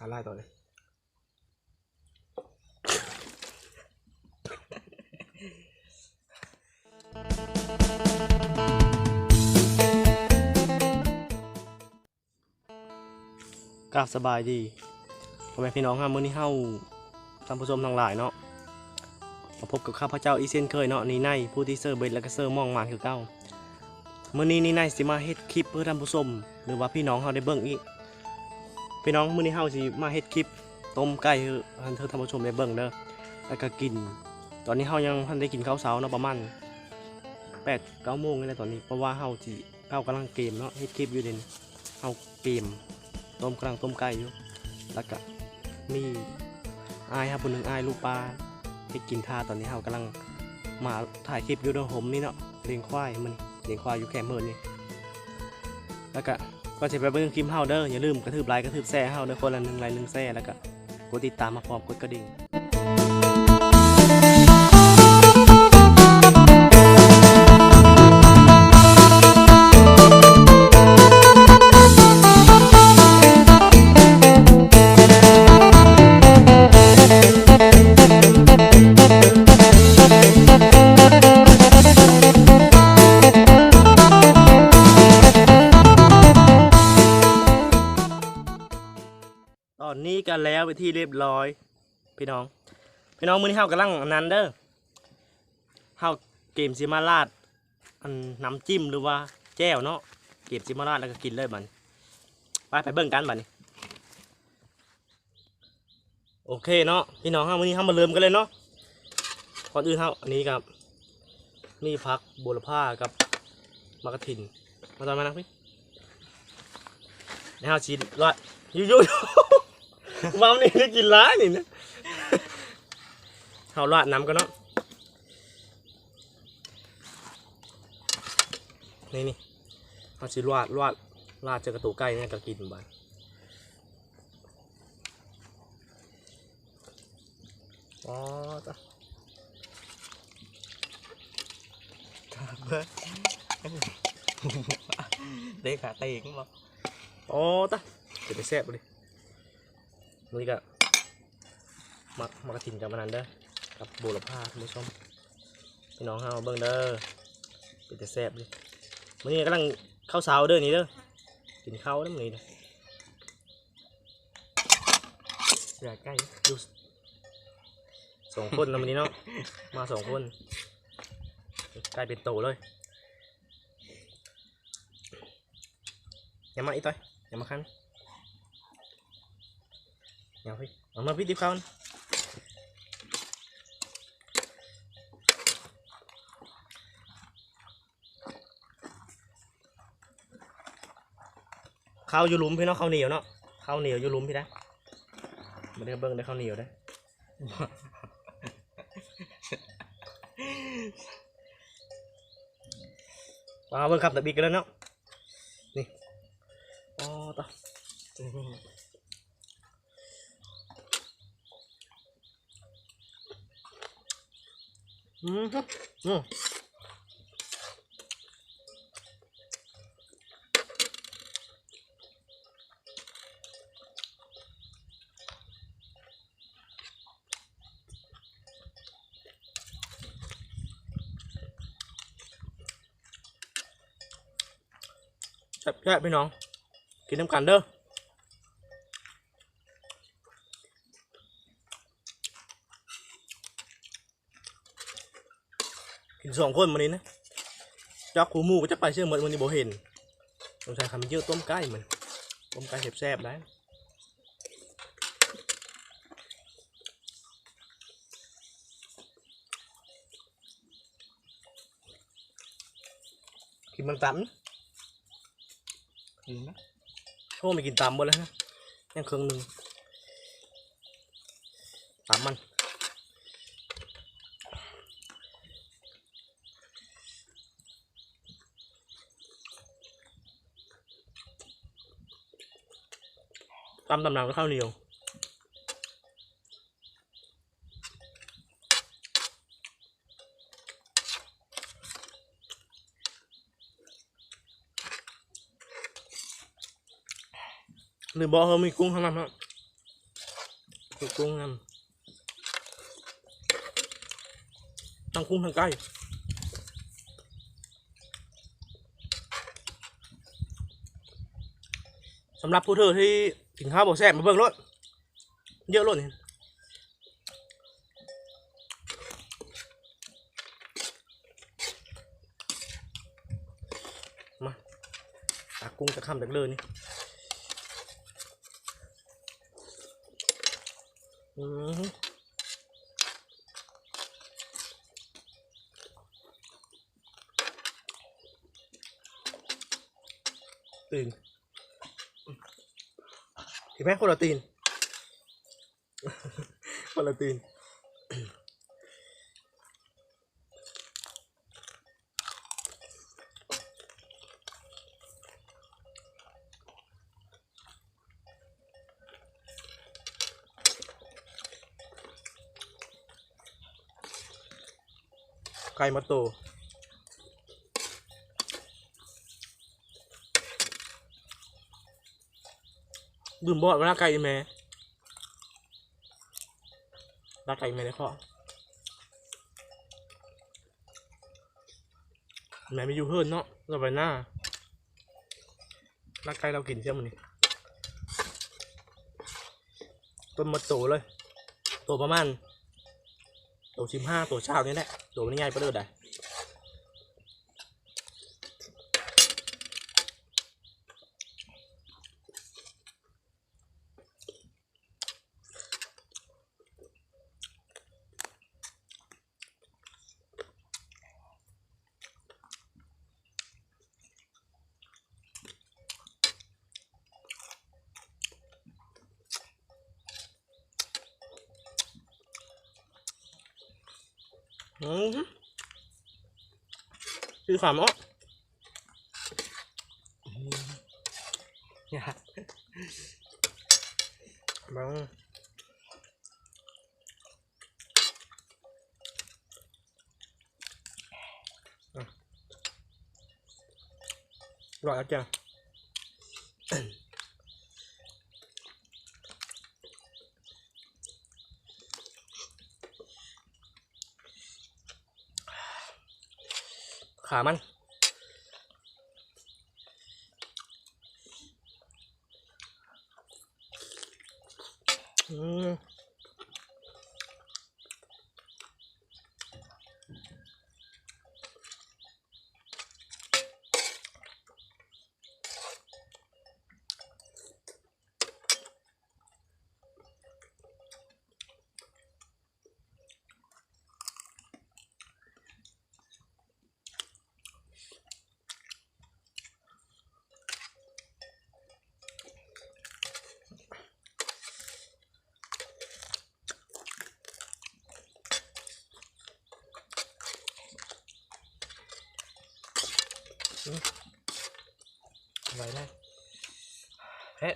อะไรต่อเลย กราบสบายดีพ่อแม่พี่น้องครับมื้อนี้เฮาท่านผู้ชมทั้งหลายเนาะมาพบกับข้าพเจ้าอีเซนเคยเนาะนี่ในผู้ที่เซอร์เบดและก็เซอร์มองมานคือเก้ามื้อนี้นี่ในสิมาเฮ็ดคลิปเพื่อท่านผู้ชมหรือว่าพี่น้องเฮาได้เบิ่งอีก พี่น้องมื้อนี้เฮาสิมาเฮ็ดคลิปต้มไก่ให้ท่านผู้ชมได้เบิ่งเด้อแล้วก็กิน ตอนนี้เฮายังทันได้กินข้าวเช้าเนาะประมาณ8 9โมงนี่แหละตอนนี้เพราะว่าเฮาสิเฮากำลังเกมเนาะเฮ็ดคลิปอยู่เด่นเฮาเกมต้มกำลังต้มไก่อยู่แล้วก็มีอายครับคนหนึ่งอายลูกปลาเฮ็ดกินท่าตอนนี้เฮากำลังมาถ่ายคลิปอยู่เด้วยผมนี่เนาะเลี้ยงควายมันเลี้ยงควายอยู่แคมเมิร์นี่แล้วก็ ก็จะไปเบิ่งคลิปเฮาเด้ออย่าลืมกระทืบไลค์กระทืบแซ่เฮาเด้อคนละหนึ่งไลค์หนึ่งแซ่แล้วก็กดติดตามมาพร้อมกดกระดิ่ง กันแล้วไปที่เรียบร้อย พี่น้อง พี่น้องมือนี้เฮากำลังอันนั้นเด้อเฮาเกมซิมาราดอันน้ำจิ้มหรือว่าแจ่วเนาะเกมซิมาราดแล้วก็กินเลยบัดนไปไปเบิ่งกันบัดนี้โอเคเนาะพี่น้องเฮามือนี้เฮามาเริ่มกันเลยเนาะก่อนอื่นเฮาอันนี้ครับนี่พักบุรพากับมะกะถินมาตอนมานะพี่นี่เฮาชิดว่าอยู่อยู่ ๆมัมนี่ได้กินร้านี่นะเฮาลาดน้ำกันเนาะนี่นี่เฮาสิลาดลาดลาดเจอกระตูไก่เนี่ยก็กินบานอ๋อจ้ะเด็กขาเตงบ่อ๋อจ้ะเดี๋ยวไปแซ่บเลย นี่ก็มักมักกระถิ่นกับมันนั้นเด้อกับโบลผ้าคุณผู้ชมพี่น้องเฮาเบิ่งเด้อเป็นแต่แซ่บเลยมื้อนี้กำลังข้าวเช้าเด้อนี่เด้อกินข้าวเด้อมื้อนี้เด้ออยากใกล้ดูสองคนแล้วมื้อนี้เนาะมาสองคนกลายเป็นโตเลยอย่ามาอีกต่อยอย่ามาคัน ย่าพี่เอามาพี่ดิบข้านะข้าวอยู่หลุมพี่เนาะข้าวเหนียวเนาะข้าวเหนียวอยู่หลุมพี่นะม่ได้เบิ้งได้ข้าวเหนียวได้มาเบิ้งขับตะบีกันแล้วเนาะนี่อ๋อต่อ อืมฮึอืมแซ่บแซ่บพี่น้ องกินน้ำกันเด้อกินสองคนวันนี้นะจักหูหมูก็จะไปเชื่อเหมือนวันนี้โบเห็นต้องใช้คำเยอะต้มไก่เหมือนต้มไก่แซ่บๆได้กินมันตันกินไหมโชว์ไม่กินตามหมดแล้วนะยังเครื่องหนึ่งตามมัน ตำตำนำก็ข้าวเหนียวหรือบอกเฮามีกุ้งเท่านั้นฮะถูกกุ้งนำทั้งกุ้งทั้งไก่สำหรับผู้เธอที่ กินข้าวบอกแซ่บมาเบิ่งรถเยอะรถนี่มาตักกุ้งจะคำจากเลยนี่อืมตื่น เห็นไหมคนละตีน คนละตีน ไก่มาโต ดื่มบอดเวลาไก่แม่ลาไก่แม่ได้ข้อแม่ไม่อยู่เฮิร์นเนาะเราไปหน้าลาไก่เรากินเชื่อมันนี่ต้นมาโตเลย โตประมาณโตัวสิบห้าตัวเช้านี่แหละโตัวนี้ง่ายไปเลยได้ มคือความอะเนี่ยบังอะรอแล้วจ้ะ ขามัน อืม อะไรได้เฮ้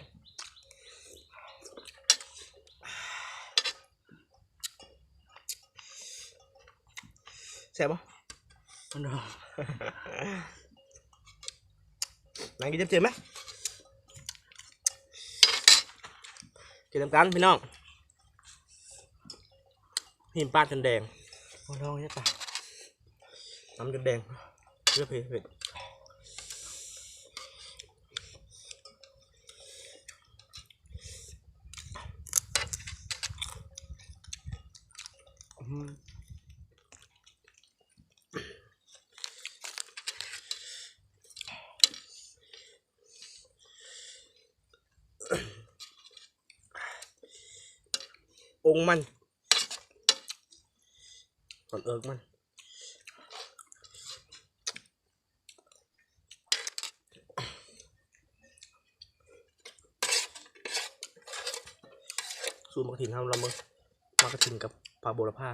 แซ่บปะมันรอนายกินเจ็บๆไหมกินน้ำกันพี่น้องหิมปลาจนแดงมันรอเนี่ยตาน้ำจนแดงเลือดเผ็ดเผ็ด อืม องมันก่อนเอิกมันสูตรมักถิ่นทำละมึงมักถิ่นกับผักโบรา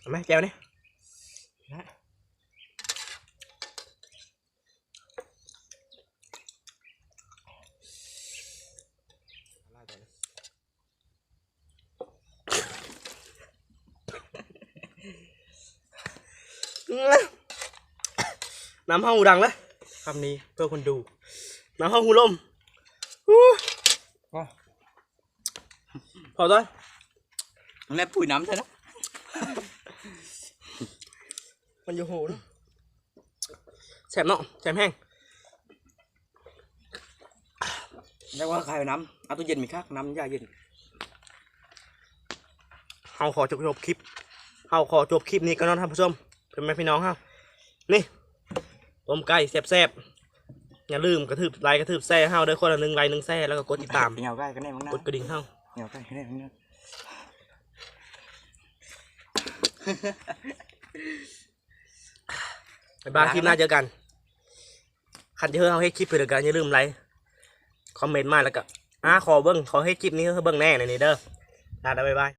เอาไหมแก้วนี่นะ น้ำห้าหูดังเลยคำนี้เพื่อคนดู น้ำห้าหูลมอู้ว้าพอต้อยแม่ปุ๋ยน้ำใช่นะมันอยู่หูเนอะแสบเนาะแสบแห้งเรียกว่าใครเอาน้ำเอาตู้เย็นมีคักน้ำยาเย็นเฮาขอจบจบคลิปเฮาขอจบคลิปนี้ก็นอนท่านผู้ชม เป็นไหมพี่น้องเฮานี่ต้มไก่แซ่บๆอย่าลืมกระทืบไลค์กระทืบแซ่เฮาเด้อคนละหนึ่งไลค์หนึ่งแซ่แล้วก็กดติดตามเหนียวใกล้กันแน่มั้งนะกดกระดิ่งเฮาเหนียวใกล้กันแน่มั้งนะบ๊ายบายคลิปหน้าเจอกันคันที่เฮาเฮ็ดคลิปเพื่อกันอย่าลืมไลค์คอมเมนต์มาแล้วก็อ่าขอเบิ้งขอให้คลิปนี้เฮาเบิ้งแน่ในนี้เด้อลาได้บ๊ายบาย